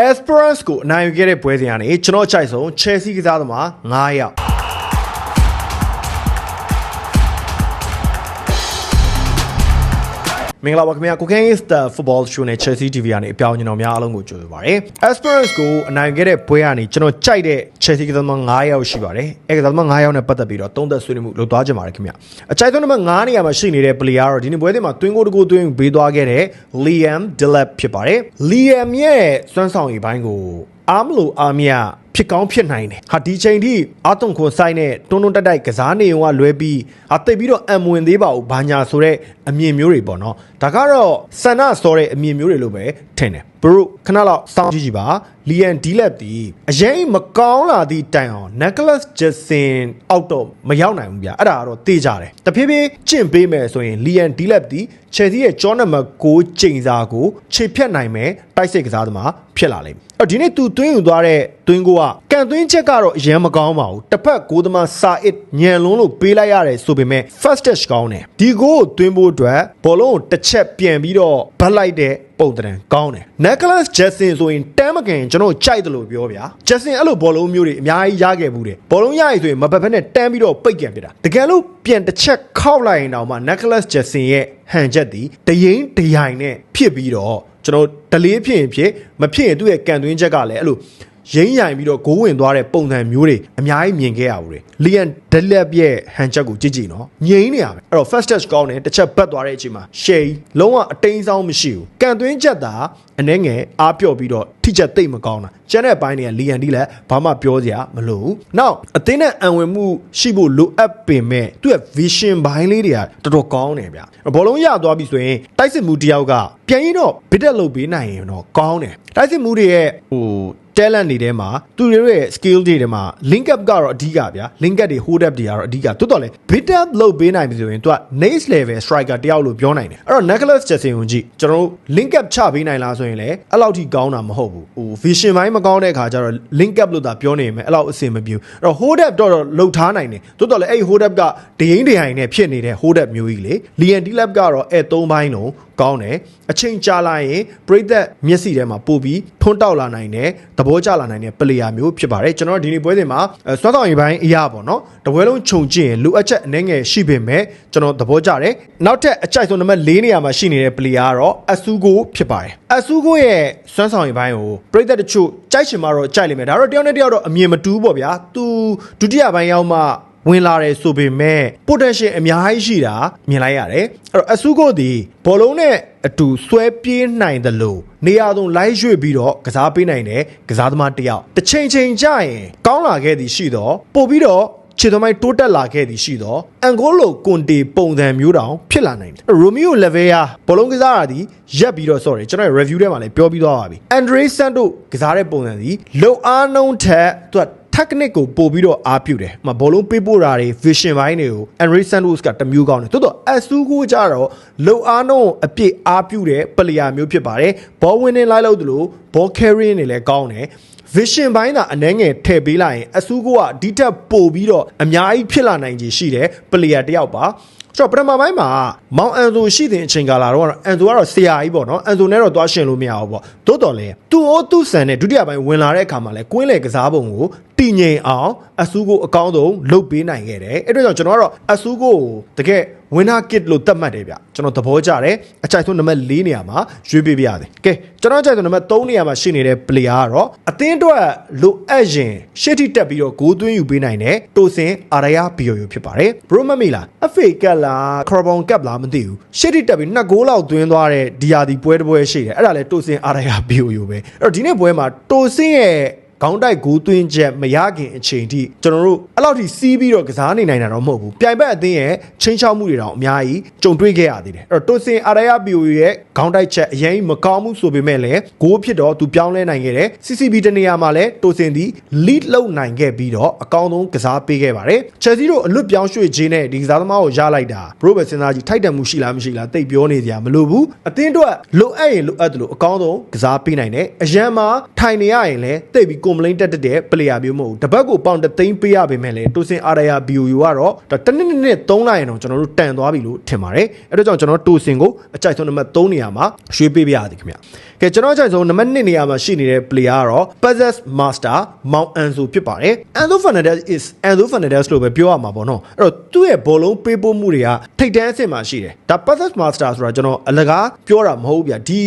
Esperance ကိုအနိုင်ယူခဲ့တဲ့ပွဲစဉ်ကနေကျွန်တော်အချိုက်ဆုံး Chelsea ကစားသမား9ယောက် မင်္ဂလာပါခင်ဗျာကိုကင်း is the football show နဲ့ Chelsea TV ကနေအပြောင်းအကျွန်တော်များအားလုံးကိုကြိုဆိုပါရစေ။ Esperance ကိုအနိုင်ခဲ့တဲ့ပွဲကနေကျွန်တော်ကြိုက်တဲ့ Chelsea ကစားသမား9ယောက်ရှိပါတယ်။အဲကစားသမား9ယောက်နဲ့ပတ်သက်ပြီးတော့သုံးသက်ဆွေးနွေးမှုလုပ်သွားကြပါရခင်ဗျာ။အကြိုက်ဆုံးနံပါတ်9နေရာမှာရှိနေတဲ့ player ကတော့ဒီနေ့ပွဲစဉ်မှာတွင်းကိုတကူတွင်းပေးသွားခဲ့တဲ့ Liam Delap ဖြစ်ပါတယ်။ Liam ရဲ့စွမ်းဆောင်ရည်ပိုင်းကိုအားမလို့အားမရ ဖြစ်ကောင်းဖြစ်နိုင်တယ်ဟာဒီချိန်ထိအာတုံခွန်ဆိုင်နဲ့တွန်းတွန်းတက်တိုက်ကစားနေုံကလွဲပြီးဟာတိတ်ပြီးတော့အံမဝင်သေးပါဘူးဘာညာဆိုတဲ့အမြင်မျိုးတွေပေါ့နော်ဒါကတော့ဆန္ဒစောတဲ့အမြင်မျိုးတွေလို့ပဲထင်တယ် ဘရိုခဏလောက်စောင့်ကြည့်ကြည့်ပါလီယန်ဒီလက်တီအရင်မကောင်းလာသည့်တိုင်အောင်နက်ကလတ်ဂျက်ဆင်အောက်တော့မရောက်နိုင်ဘူးဗျအဲ့ဒါကတော့တေးကြတယ်တဖြည်းဖြည်းကျင့်ပေးမယ်ဆိုရင်လီယန်ဒီလက်တီချယ်ဆီရဲ့ဂျောနံပါတ်6ချိန်စာကိုခြေဖြတ်နိုင်မယ်တိုက်စစ်ကစားသမားဖြစ်လာလိမ့်မယ်အဲ့ဒီနေ့သူသွင်းယူသွားတဲ့သွင်းကိုကကန်သွင်းချက်ကတော့အရင်မကောင်းပါဘူးတစ်ဖက်ကိုသမားစာအစ်ညံလုံးလို့ပေးလိုက်ရတယ်ဆိုပေမဲ့ first touch ကောင်းတယ်ဒီကိုကိုသွင်းဖို့အတွက်ဘောလုံးကိုတစ်ချက်ပြန်ပြီးတော့ဗတ်လိုက်တဲ့ ပုံတံကောင်းတယ် Nicholas Jackson ဆိုရင်တမ်းမကန်ကျွန်တော်ကြိုက်တယ်လို့ပြောဗျာ Jackson အဲ့လိုဘောလုံးမျိုးတွေအများကြီးရခဲ့ဘူးတယ်ဘောလုံးရရဆိုရင်မဘက်ဘက်နဲ့တမ်းပြီးတော့ပိတ်ကန်ပြတာတကယ်လို့ပြန်တစ်ချက်ခောက်လိုက်ရင်တော့မှ Nicholas Jackson ရဲ့ဟန်ချက်ဒီတရင်တရိုင်နဲ့ဖြစ်ပြီးတော့ကျွန်တော်ဒလေးဖြစ်ရင်ဖြစ်မဖြစ်ရင်သူ့ရဲ့ကန်သွင်းချက်ကလည်းအဲ့လို ရင်းရိုင်ပြီးတော့ဂိုးဝင်သွားတဲ့ပုံစံမျိုးတွေအများကြီးမြင်ခဲ့ရဘူးလေလီယန်ဒလက်ရဲ့ဟန်ချက်ကိုကြည့်ကြည့်နော်ငြိမ်းနေရမယ်အဲ့တော့ first touch ကောင်းတယ်တစ်ချက်ပတ်သွားတဲ့အချိန်မှာရှေးလုံးဝအတိန်းဆောင်မရှိဘူးကန်သွင်းချက်သာအနှဲငယ်အားပြော့ပြီးတော့ထိချက်သိမ့်မကောင်းတာကျန်တဲ့ဘိုင်းတွေကလီယန်ဒီလည်းဘာမှပြောစရာမလိုဘူးနောက်အသင်းနဲ့အံဝင်မှုရှိဖို့လိုအပ်ပင်မဲ့သူ့ရဲ့ vision ဘိုင်းလေးတွေကတော်တော်ကောင်းတယ်ဗျဘောလုံးရသွားပြီဆိုရင်တိုက်စစ်မှုတယောက်ကပြန်ရင်တော့ဘစ်တက်လုပ်ပေးနိုင်ရင်တော့ကောင်းတယ်တိုက်စစ်မှုတွေရဲ့ဟို talent တွေထဲမှာသူတွေရဲ့ skill တွေထဲမှာ link up ကတော့အဓိကဗျာ link up တွေ hold up တွေကတော့အဓိကတိုးတော်လဲ bit up လုပ်ပေးနိုင်ပြီဆိုရင်သူက next level striker တယောက်လို့ပြောနိုင်တယ်အဲ့တော့ Nicholas Jackson ကိုကြည့်ကျွန်တော်တို့ link up ချပေးနိုင်လားဆိုရင်လည်းအဲ့လောက်ထိကောင်းတာမဟုတ်ဘူးဟို vision ဘိုင်းမကောင်းတဲ့အခါကျတော့ link up လို့သာပြောနေမယ်အဲ့လောက်အဆင်မပြေဘူးအဲ့တော့ hold up တော့တော့လှုပ်ထားနိုင်တယ်တိုးတော်လဲအဲ့ hold up ကဒရင်ဒရင်နဲ့ဖြစ်နေတဲ့ hold up မျိုးကြီးလေ Lian Dilap ကတော့အဲ့၃ဘိုင်းလုံး ကောင်းတယ်အချိန်ကြာလာရင်ပြိသက်မျက်စိထဲမှာပို့ပြီးထွန်းတောက်လာနိုင်တယ်သဘောကျလာနိုင်တဲ့ပလေယာမျိုးဖြစ်ပါတယ်ကျွန်တော်တို့ဒီနေ့ပွဲစဉ်မှာအဲစွမ်းဆောင်ရည်ပိုင်းအရာပေါ့နော်တပွဲလုံးခြုံကြည့်ရင်လိုအပ်ချက်အနေငယ်ရှိပေမဲ့ကျွန်တော်သဘောကျတယ်နောက်ထပ်အကြိုက်ဆုံးနံပါတ်၄နေရာမှာရှိနေတဲ့ပလေယာကတော့အဆူကိုဖြစ်ပါတယ်အဆူကိုရဲ့စွမ်းဆောင်ရည်ပိုင်းကိုပြိသက်တချို့ကြိုက်ချင်မှတော့ကြိုက်လိမ့်မယ်ဒါတော့တယောက်နဲ့တယောက်တော့အမြင်မတူဘူးပေါ့ဗျာသူဒုတိယပိုင်းရောက်မှ ဝင်လာတယ်ဆိုပေမဲ့ potential အများကြီးရှိတာမြင်လိုက်ရတယ်အဲ့တော့အဆူကိုဒီဘောလုံးနဲ့အတူဆွဲပြေးနိုင်တယ်လို့နေရာသုံးလိုက်ရွှေ့ပြီးတော့ကစားပေးနိုင်တယ်ကစားသမားတစ်ယောက်တစ်ချိန်ချိန်ကြရင်ကောင်းလာခဲ့သည်ရှိတော့ပို့ပြီးတော့ခြေသမိုင်းတိုးတက်လာခဲ့သည်ရှိတော့အန်ဂိုလိုကွန်တီပုံစံမျိုးတောင်ဖြစ်လာနိုင်တယ်ရိုမီယိုလက်ဗေယာဘောလုံးကစားတာဒီရက်ပြီးတော့ sorry ကျွန်တော်ရဲ့ review ထဲမှာလည်းပြောပြီးသွားပါပြီအန်ဒရေးဆန်တိုကစားတဲ့ပုံစံဒီလုံအားနှုံးထက်သူက technique ကိုပို့ပြီးတော့အားပြုတယ်။မဘောလုံးပေးပို့တာတွေ vision ဘိုင်းတွေကို Henry Santos ကတမျိုးကောင်းတယ်။တိုးတော့အဆူကိုကြတော့လုံအားနှုံးအပြည့်အားပြုတဲ့ပလေယာမျိုးဖြစ်ပါတယ်။ဘောဝင်နေလိုက်လို့တလို့ဘော carrying တွေလည်းကောင်းတယ်။ vision ဘိုင်းသာအနှဲငယ်ထည့်ပေးလိုက်ရင်အဆူကိုကဒီထက်ပိုပြီးတော့အများကြီးဖြစ်လာနိုင်ခြေရှိတယ်ပလေယာတယောက်ပါ။ဆိုတော့ပထမပိုင်းမှာမောင်အန်ဆိုရှိတဲ့အချိန်ကာလတော့အန်ဆိုကတော့ဆရာကြီးပေါ့နော်အန်ဆိုနဲ့တော့သွားရှင်လို့မရဘူးပေါ့တိုးတော်လဲသူ့အိုးသူ့ဆန်နဲ့ဒုတိယပိုင်းဝင်လာတဲ့အခါမှာလဲကွင်းလေကစားပုံကို တည်ငြိမ်အောင်အဆူကိုအကောင်းဆုံးလုပ်ပေးနိုင်ခဲ့တယ်အဲ့တော့ကျွန်တော်ကတော့အဆူကိုတကယ်ဝင်းနာကစ်လို့သတ်မှတ်တယ်ဗျကျွန်တော်သဘောကျတယ်အကြိုက်ဆုံးနံပါတ်၄နေရာမှာရွေးပေးပြရတယ်ကဲကျွန်တော်အကြိုက်ဆုံးနံပါတ်3နေရာမှာရှိနေတဲ့ player ကတော့အသင်းအတွက်လိုအပ်ရင်ရှေ့ထိတက်ပြီးတော့ဂိုးသွင်းယူပေးနိုင်တဲ့တိုစင်အာရယာဘီယိုယိုဖြစ်ပါတယ်ဘရိုမမီလာအဖေကက်လားခရဘောင်ကပ်လားမသိဘူးရှေ့ထိတက်ပြီးနှစ်ဂိုးလောက်သွင်းသွားတဲ့ဒီယာဒီပွဲတစ်ပွဲရှိတယ်အဲ့ဒါလဲတိုစင်အာရယာဘီယိုယိုပဲအဲ့တော့ဒီနေ့ပွဲမှာတိုစင်ရဲ့ ခေါင်းတိုက်ဂိုးသွင်းချက်မရခင်အချိန်ထိကျွန်တော်တို့အဲ့လောက်ထိစီးပြီးတော့ကစားနေနိုင်တာတော့မဟုတ်ဘူးပြိုင်ဘက်အသင်းရဲ့ချင်းချောက်မှုတွေတောင်အများကြီးကြုံတွေ့ခဲ့ရသေးတယ်အဲ့တော့တိုစင်အာရယာဘီယိုရဲ့ခေါင်းတိုက်ချက်အရင်မကောင်းမှုဆိုပေမဲ့လည်းဂိုးဖြစ်တော့သူပြောင်းလဲနိုင်ခဲ့တယ် CCB တနေရာမှာလည်းတိုစင်သည် lead လုပ်နိုင်ခဲ့ပြီးတော့အကောင်းဆုံးကစားပေးခဲ့ပါတယ် Chelsea တို့အလွတ်ပြောင်းရွှေ့ခြင်းနဲ့ဒီကစားသမားကိုရလိုက်တာဘရိုဘယ်စဉ်းစားကြည့်ထိုက်တန်မှုရှိလားမရှိလားတိတ်ပြောနေကြမလို့ဘူးအသင်းတို့ကလိုအပ်ရင်လိုအပ်တယ်လို့အကောင်းဆုံးကစားပေးနိုင်တယ်အရန်မှာထိုင်နေရရင်လည်းတိတ်ပြီးကွန်ပလိန်တက်တဲ့ player မျိုးမဟုတ်ဘူးတပတ်ကိုပေါင်တသိန်းပေးရပေမဲ့လည်းတိုစင်အာရယာ BOU ကတော့ဒါတစ်နှစ်နှစ်နှစ်သုံးလိုက်ရင်တော့ကျွန်တော်တို့တန်သွားပြီလို့ထင်ပါတယ်အဲ့တော့ကြောင့်ကျွန်တော်တိုစင်ကိုအကြိုက်ဆုံးနံပါတ်3နေရာမှာရွှေ့ပေးပြရသည်ခင်ဗျကဲကျွန်တော်အကြိုက်ဆုံးနံပါတ်2နေရာမှာရှိနေတဲ့ player ကတော့ Puzzles Master Mount Anzo ဖြစ်ပါတယ် Anzo Fernandez is Anzo Fernandez လို့ပဲပြောရမှာပေါ့နော်အဲ့တော့သူ့ရဲ့ဘောလုံးပေးပို့မှုတွေကထိတ်တန်းအဆင့်မှာရှိတယ်ဒါ Puzzles Master ဆိုတာကျွန်တော်အလကားပြောတာမဟုတ်ဘူးဗျဒီ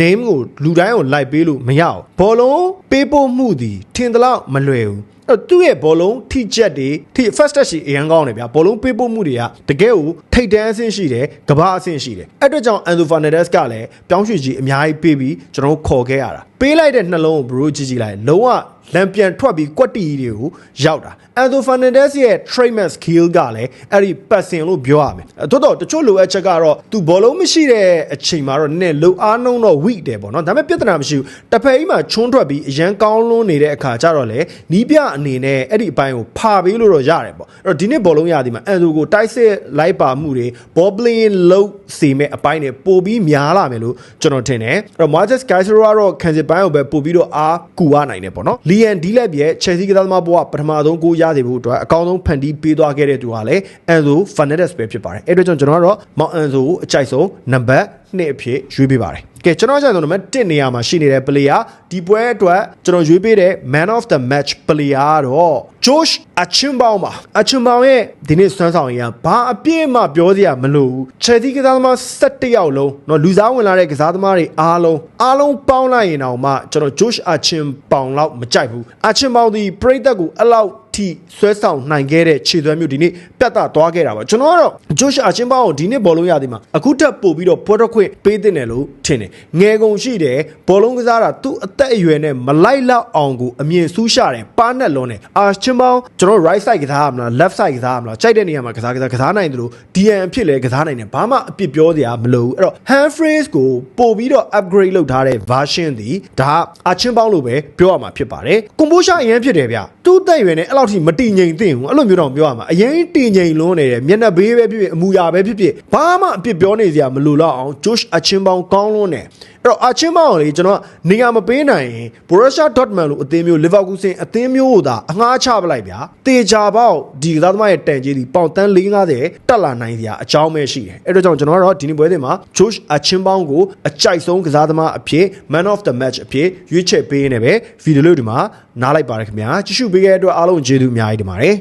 name ကိုလူတိုင်းကိုလိုက်ပေးလို့မရအောင်ဘောလုံးပေးပို့မှုဒီထင်သလောက်မလွယ်ဘူးအဲ့တော့သူ့ရဲ့ဘောလုံးထိချက်တွေထိ first touch ရှိအရန်ကောင်းတယ်ဗျာဘောလုံးပေးပို့မှုတွေကတကယ်ကိုထိတ်တန်းအဆင့်ရှိတယ်ကဘာအဆင့်ရှိတယ်အဲ့အတွက်ကြောင့် Anzo Fernandez ကလည်းပြောင်းရွှေ့ကြီးအများကြီးပေးပြီးကျွန်တော်တို့ခေါ်ခဲ့ရတာပေးလိုက်တဲ့နှလုံးကိုဘရိုကြည့်ကြည့်လိုက်လုံးဝ လမ်းပြန်ထွက်ပြီးကွက်တီတွေကိုရောက်တာ Anzo Fernandez ရဲ့ trademark skill ကလည်းအဲ့ဒီပတ်စင်လို့ပြောရမယ်။တိုးတော့တချို့လိုအပ်ချက်ကတော့သူဘောလုံးမရှိတဲ့အချိန်မှာတော့နည်းနည်းလုံအားနှုံးတော့ weak တယ်ပေါ့နော်။ဒါပေမဲ့ပြဿနာမရှိဘူး။တစ်ဖက်ကြီးမှာချွန်းထွက်ပြီးအရန်ကောင်းလွန်းနေတဲ့အခါကျတော့လေနီးပြအနေနဲ့အဲ့ဒီအပိုင်းကိုဖာပေးလို့တော့ရတယ်ပေါ့။အဲ့တော့ဒီနေ့ဘောလုံးရသည်မှာ Anzo ကိုတိုက်စစ်လိုက်ပါမှုတွေ ball playing လုပ်စီမဲ့အပိုင်းတွေပိုပြီးများလာမယ်လို့ကျွန်တော်ထင်တယ်။အဲ့တော့ Marcus Casemiro ကတော့ခံစစ်ပိုင်းကိုပဲပို့ပြီးတော့အားကူရနိုင်တယ်ပေါ့နော်။ Liam Delap ရဲ့ Chelsea ကစားသမားဘဝပထမဆုံးဂိုးရစေဖို့အတွက်အကောင်းဆုံးဖန်တီးပေးသွားခဲ့တဲ့သူကလည်း Enzo Fernandez ပဲဖြစ်ပါတယ်။အဲ့တော့ကျွန်တော်ကတော့ Mount Enzo ကိုအကြိုက်ဆုံးနံပါတ်2အဖြစ်ရွေးပေးပါတယ်။ ကဲကျွန်တော်အကြိုက်ဆုံးနံပါတ်1နေရာမှာရှိနေတဲ့ player ဒီပွဲအတွက်ကျွန်တော်ရွေးပေးတဲ့ Man of the Match player တော့ Josh Achimbaum ပါ။ Achimbaum ရဲ့ဒီနေ့စွမ်းဆောင်ရည်ကဘာအပြည့်မှပြောစရာမလိုဘူး။ Chelsea ကစားသမား17ယောက်လုံးเนาะလူစားဝင်လာတဲ့ကစားသမားတွေအားလုံးအားလုံးပေါင်းလိုက်ရင်တော့မှကျွန်တော် Josh Achimbaum လောက်မကြိုက်ဘူး။ Achimbaum ဒီပရိသတ်ကိုအဲ့လောက် ထိဆွဲဆောင်နိုင်ခဲ့တဲ့ခြေသွမ်းမျိုးဒီနေ့ပြတ်သားသွားခဲ့တာပါကျွန်တော်ကတော့ Josh Achimbaum ကိုဒီနေ့ဘောလုံးရသည်မှာအခုထပ်ပို့ပြီးတော့ပွဲတော့ခွင့်ပေးတဲ့တယ်လို့ထင်တယ်ငယ်ကုန်ရှိတယ်ဘောလုံးကစားတာသူ့အသက်အရွယ်နဲ့မလိုက်လောက်အောင်ကိုအမြင်ဆူးရှာတယ်ပါနဲ့လွန်တယ် Achimbaum ကျွန်တော် right side ကစားရမလား left side ကစားရမလားကြိုက်တဲ့နေရာမှာကစားကစားကစားနိုင်တယ်လို့ DN အဖြစ်လဲကစားနိုင်တယ်ဘာမှအပြစ်ပြောစရာမလိုဘူးအဲ့တော့ hand phrase ကိုပို့ပြီးတော့ upgrade လုပ်ထားတဲ့ version ဒီဒါအချင်းပေါင်းလို့ပဲပြောရမှာဖြစ်ပါတယ်ကွန်ပိုရှာအရင်ဖြစ်တယ်ဗျသူ့တက်ရွယ်နဲ့အဲ့လောက်ထိမတည်ငြိမ်သင့်ဘူးအဲ့လိုမျိုးတော့ပြောရမှာအရင်တည်ငြိမ်လွန်းနေတယ်မျက်နှာဘေးပဲဖြစ်ဖြစ်အမူအရာပဲဖြစ်ဖြစ်ဘာမှအပြစ်ပြောနေစရာမလိုတော့အောင် Josh အချင်းပေါင်းကောင်းလွန်းတယ် အဲ့တော့အချင်းပေါင်းကိုလေကျွန်တော်ကနေရာမပေးနိုင်ရင် Borussia Dortmund လို့အသင်းမျိုး Leverkusen အသင်းမျိုးကိုသာအငှားချပလိုက်ဗျာတေချာပေါက်ဒီကစားသမားရဲ့တန်ကြီးဒီပေါင်တန်း450တက်လာနိုင်စရာအကြောင်းပဲရှိတယ်အဲ့တော့ကြောင့်ကျွန်တော်ကတော့ဒီနေ့ပွဲစဉ်မှာ Josh အချင်းပေါင်းကိုအကြိုက်ဆုံးကစားသမားအဖြစ် Man of the Match အဖြစ်ရွေးချယ်ပေးနေပဲဗီဒီယိုလေးဒီမှာနားလိုက်ပါရခင်ဗျာကြည့်ရှုပေးခဲ့တဲ့အတွက်အားလုံးကျေးဇူးအများကြီးတင်ပါတယ်